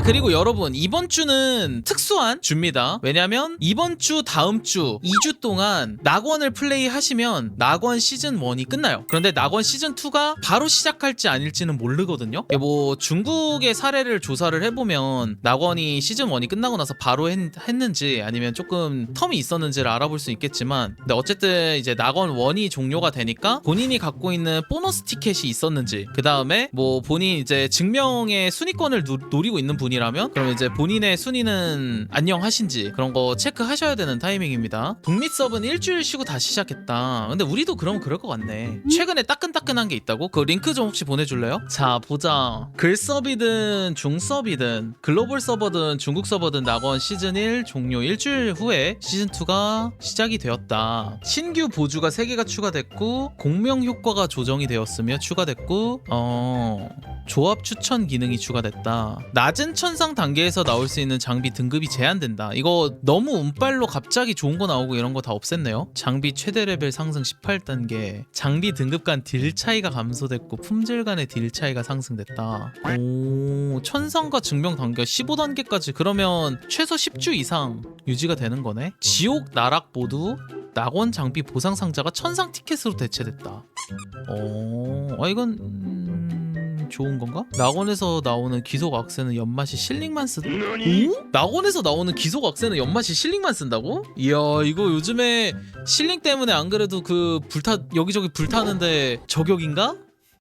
아 그리고 여러분 이번 주는 특수한 주입니다. 왜냐면 이번 주 다음 주 2주 동안 낙원을 플레이 하시면 낙원 시즌 1이 끝나요. 그런데 낙원 시즌 2가 바로 시작할지 아닐지는 모르거든요. 뭐 중국의 사례를 조사를 해보면 낙원이 시즌 1이 끝나고 나서 바로 했, 했는지 아니면 조금 텀이 있었는지를 알아볼 수 있겠지만 근데 어쨌든 이제 낙원 1이 종료가 되니까 본인이 갖고 있는 보너스 티켓이 있었는지 그 다음에 뭐 본인 이제 증명의 순위권을 누, 노리고 있는 분이 라면 그럼 이제 본인의 순위는 안녕하신지 그런 거 체크하셔야 되는 타이밍입니다 북미 서브는 일주일 쉬고 다시 시작했다 근데 우리도 그러면 그럴 것 같네 최근에 따끈따끈한 게 있다고? 그 링크 좀 혹시 보내줄래요? 자 보자 글 서비든 중 서비든 글로벌 서버든 중국 서버든 낙원 시즌 1 종료 일주일 후에 시즌 2가 시작이 되었다 신규 보주가 3개가 추가됐고 공명 효과가 조정이 되었으며 추가됐고 어 조합 추천 기능이 추가됐다. 낮은 천상 단계에서 나올 수 있는 장비 등급이 제한된다. 이거 너무 운빨로 갑자기 좋은 거 나오고 이런 거 다 없앴네요. 장비 최대 레벨 상승 18단계. 장비 등급 간 딜 차이가 감소됐고 품질 간의 딜 차이가 상승됐다. 오, 천상과 증명 단계 15단계까지 그러면 최소 10주 이상 유지가 되는 거네. 지옥 나락 모두 낙원 장비 보상 상자가 천상 티켓으로 대체됐다. 어, 아 이건 음, 좋은 건가? 낙원에서 나오는 기속 악세는 연맛이 실링만 쓴. 오? 낙원에서 나오는 기속 악세는 연맛이 실링만 쓴다고? 이야 이거 요즘에 실링 때문에 안 그래도 그 불타 여기저기 불타는데 저격인가?